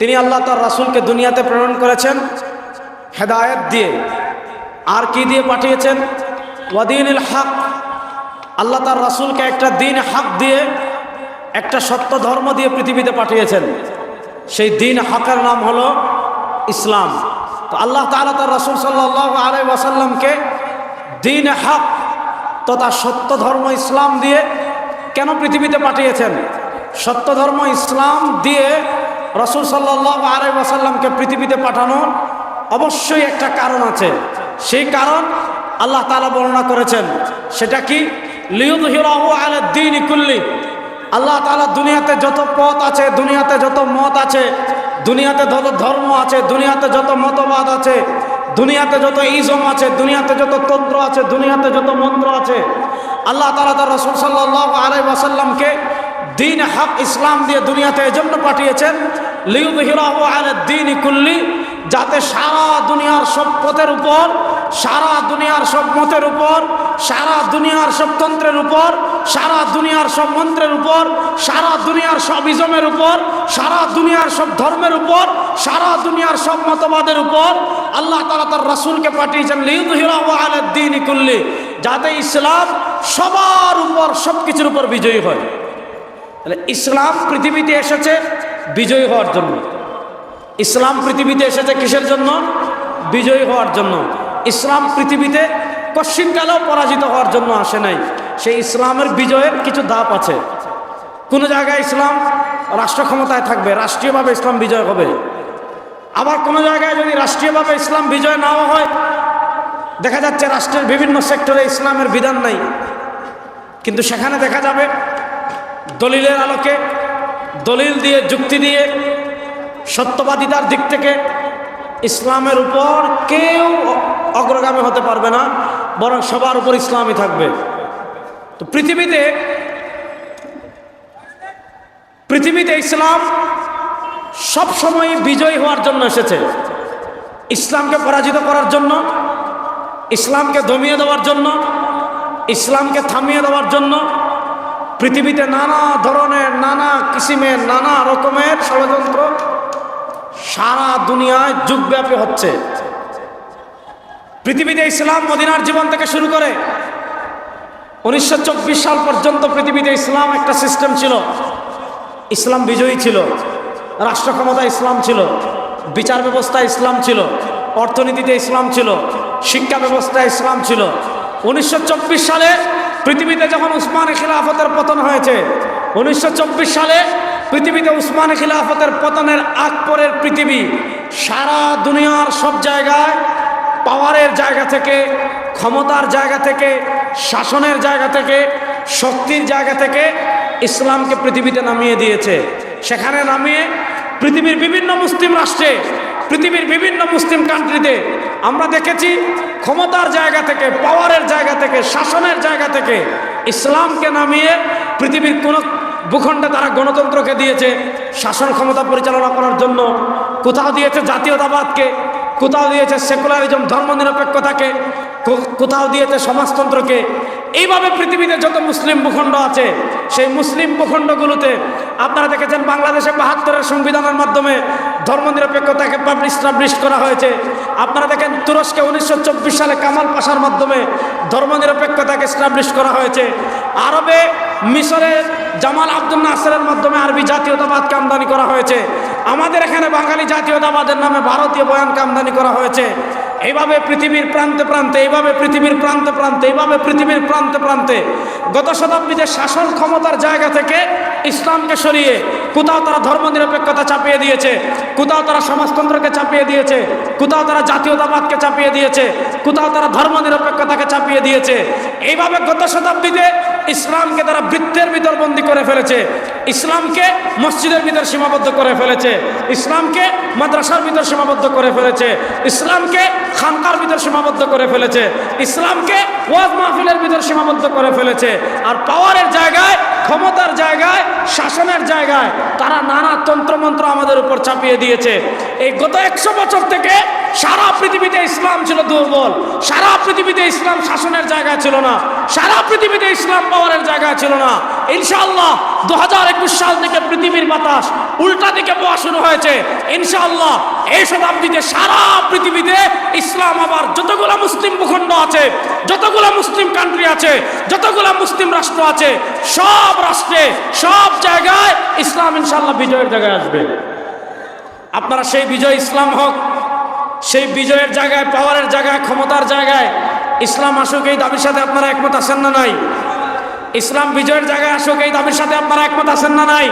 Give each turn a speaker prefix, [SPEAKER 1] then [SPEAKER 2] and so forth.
[SPEAKER 1] তিনি আল্লাহ তার রাসূলকে দুনিয়াতে প্রেরণ করেছেন হেদায়েত দিয়ে। আর কি দিয়ে পাঠিয়েছেন? ওয়াদিনুল হক। আল্লাহ তার রাসূলকে একটা দিন হক দিয়ে, একটা সত্য ধর্ম দিয়ে পৃথিবীতে পাঠিয়েছেন। সেই দিন হকের নাম হলো ইসলাম। তো আল্লাহ তাআলা তার রাসূল সাল্লাল্লাহু আলাইহি ওয়াসাল্লামকে দিন হক তথা সত্য ধর্ম ইসলাম দিয়ে কেন পৃথিবীতে পাঠিয়েছেন? সত্য ধর্ম ইসলাম দিয়ে রসুল সাল্লাহ আলাই ওয়াসাল্লামকে পৃথিবীতে পাঠানোর অবশ্যই একটা কারণ আছে। সেই কারণ আল্লাহ তালা বর্ণনা করেছেন, সেটা কি? লিউদ হিরাহু আলদ্দিন ইকুল্লি আল্লাহ তালা দুনিয়াতে যত পথ আছে, দুনিয়াতে যত মত আছে, দুনিয়াতে যত ধর্ম আছে, দুনিয়াতে যত মতবাদ আছে, দুনিয়াতে যত ইজম আছে, দুনিয়াতে যত তন্ত্র আছে, দুনিয়াতে যত মন্ত্র আছে, আল্লাহ তালা তার রসুল সাল্লাহ আলাই ওয়াসাল্লামকে দিন হক ইসলাম দিয়ে দুনিয়াতে এজন্য পাঠিয়েছেন লিউদহিরাহু আলা দিন কুল্লি, যাতে সারা দুনিয়ার সব পথের উপর, সারা দুনিয়ার সব মতের উপর, সারা দুনিয়ার সব তন্ত্রের উপর, সারা দুনিয়ার সব মন্ত্রের উপর, সারা দুনিয়ার সব ইজমের উপর, সারা দুনিয়ার সব ধর্মের উপর, সারা দুনিয়ার সব মতবাদের উপর আল্লাহ তালা তার রাসুলকে পাঠিয়েছেন লিউদহিরাহু কুল্লি, যাতে ইসলাম সবার উপর সব কিছুর উপর বিজয়ী হয়। তাহলে ইসলাম পৃথিবীতে এসেছে বিজয়ী হওয়ার জন্য। ইসলাম পৃথিবীতে এসেছে কিসের জন্য? বিজয়ী হওয়ার জন্য। ইসলাম পৃথিবীতে কশ্চিনকালেও পরাজিত হওয়ার জন্য আসে নাই। সেই ইসলামের বিজয়ের কিছু ধাপ আছে। কোনো জায়গায় ইসলাম রাষ্ট্র ক্ষমতায় থাকবে, রাষ্ট্রীয়ভাবে ইসলাম বিজয় হবে। আবার কোনো জায়গায় যদি রাষ্ট্রীয়ভাবে ইসলাম বিজয় নাও হয়, দেখা যাচ্ছে রাষ্ট্রের বিভিন্ন সেক্টরে ইসলামের বিধান নাই। কিন্তু সেখানে দেখা যাবে দলিলের আলোকে, দলিল দিয়ে, যুক্তি দিয়ে, সত্যবাদিতার দিক থেকে ইসলামের উপর কেউ অগ্রগামী হতে পারবে না, বরং সবার উপর ইসলামই থাকবে। তো পৃথিবীতে পৃথিবীতে ইসলাম সব সময় বিজয়ী হওয়ার জন্য এসেছে। ইসলামকে পরাজিত করার জন্য, ইসলামকে দমিয়ে দেওয়ার জন্য, ইসলামকে থামিয়ে দেওয়ার জন্য পৃথিবীতে নানা ধরনের, নানা কিসিমের, নানা রকমের ষড়যন্ত্র সারা দুনিয়ায় যুগব্যাপী হচ্ছে। পৃথিবীতে ইসলাম মদিনার জীবন থেকে শুরু করে উনিশশো চব্বিশ সাল পর্যন্ত পৃথিবীতে ইসলাম একটা সিস্টেম ছিল। ইসলাম বিজয়ী ছিল। রাষ্ট্র ক্ষমতা ইসলাম ছিল। বিচার ব্যবস্থা ইসলাম ছিল। অর্থনীতিতে ইসলাম ছিল। শিক্ষা ব্যবস্থা ইসলাম ছিল। উনিশশো চব্বিশ সালে পৃথিবীতে যখন উসমান খিলাফতের পতন হয়েছে, উনিশশো চব্বিশ সালে পৃথিবীতে উসমান খিলাফতের পতনের আগ পরের পৃথিবী সারা দুনিয়ার সব জায়গায় পাওয়ারের জায়গা থেকে, ক্ষমতার জায়গা থেকে, শাসনের জায়গা থেকে, শক্তির জায়গা থেকে ইসলামকে পৃথিবীতে নামিয়ে দিয়েছে। সেখানে নামিয়ে পৃথিবীর বিভিন্ন মুসলিম রাষ্ট্রে পৃথিবীর বিভিন্ন মুসলিম কান্ট্রিতে আমরা দেখেছি ক্ষমতার জায়গা থেকে পাওয়ারের জায়গা থেকে, শাসনের জায়গা থেকে ইসলামকে নামিয়ে পৃথিবীর কোনো ভূখণ্ডে তারা গণতন্ত্রকে দিয়েছে, শাসন ক্ষমতা পরিচালনা করার জন্য। কোথাও দিয়েছে জাতীয়তাবাদকে, কোথাও দিয়েছে সেকুলারিজম, ধর্মনিরপেক্ষতাকে কোথাও দিয়েছে সমাজতন্ত্রকে। এইভাবে পৃথিবীতে যত মুসলিম ভূখণ্ড আছে, সেই মুসলিম ভূখণ্ডগুলোতে আপনারা দেখেছেন বাংলাদেশে বাহাত্তরের সংবিধানের মাধ্যমে ধর্মনিরপেক্ষতাকে স্টাবলিশ করা হয়েছে। আপনারা দেখেন তুরস্কে উনিশশো চব্বিশ সালে কামাল পাশার মাধ্যমে ধর্মনিরপেক্ষতাকে স্টাবলিশ করা হয়েছে। আরবে মিশরে জামাল আব্দুল নাসেরের মাধ্যমে আরবি জাতীয়তাবাদকে আমদানি করা হয়েছে। আমাদের এখানে বাঙালি জাতীয়তাবাদের নামে ভারতীয় বয়ানকে আমদানি করা হয়েছে। এইভাবে পৃথিবীর প্রান্তে প্রান্তে, এইভাবে পৃথিবীর প্রান্তে প্রান্তে, এইভাবে পৃথিবীর প্রান্তে প্রান্তে গত শতাব্দীতে শাসন ক্ষমতার জায়গা থেকে ইসলামকে সরিয়ে কোথাও তারা ধর্মনিরপেক্ষতা চাপিয়ে দিয়েছে, কোথাও তারা সমাজতন্ত্রকে চাপিয়ে দিয়েছে, কোথাও তারা জাতীয়তাবাদকে চাপিয়ে দিয়েছে, কোথাও তারা ধর্মনিরপেক্ষতাকে চাপিয়ে দিয়েছে। এইভাবে গত শতাব্দীতে ইসলামকে তারা বৃত্তের ভিতর বন্দি করে ফেলেছে। ইসলামকে মসজিদের ভিতর সীমাবদ্ধ করে ফেলেছে, ইসলামকে মাদ্রাসার ভিতর সীমাবদ্ধ করে ফেলেছে, ইসলামকে খানকার ভিতর সীমাবদ্ধ করে ফেলেছে, ইসলামকে ওয়াজ মাহফিলের ভিতর সীমাবদ্ধ করে ফেলেছে। আর পাওয়ারের জায়গায়, ক্ষমতার জায়গায়, শাসনের জায়গায় তারা নানা তন্ত্রমন্ত্র আমাদের উপর চাপিয়ে দিয়েছে। এই গত একশো বছর থেকে সারা পৃথিবীতে ইসলাম ছিল দুর্বল। সারা পৃথিবীতে ইসলাম শাসনের জায়গা ছিল না। সারা পৃথিবীতে ইসলাম পাওয়ারের জায়গা ছিল না। ইনশাআল্লাহ দু হাজার একুশ সাল থেকে পৃথিবীর বাতাস উল্টা দিকে বোয়া শুরু হয়েছে। ইনশাআল্লাহ এই শতাব্দীতে সারা পৃথিবীতে ইসলাম আবার যতগুলো মুসলিম ভূখণ্ড আছে, যতগুলো মুসলিম কান্ট্রি আছে, যতগুলো মুসলিম রাষ্ট্র আছে, সব রাষ্ট্রে, সব জায়গায় ইসলাম ইনশাআল্লাহ বিজয়ের জায়গায় আসবে। আপনারা সেই বিজয় ইসলাম হোক সেই বিজয়ের জায়গায় পাওয়ারের জায়গায়, ক্ষমতার জায়গায় ইসলাম আসুক, এই দাবির সাথে আপনারা একমত আছেন না নাই? ইসলাম বিজয়ের জায়গায় আসুক, এই দাবির সাথে আপনারা একমত আছেন না নাই?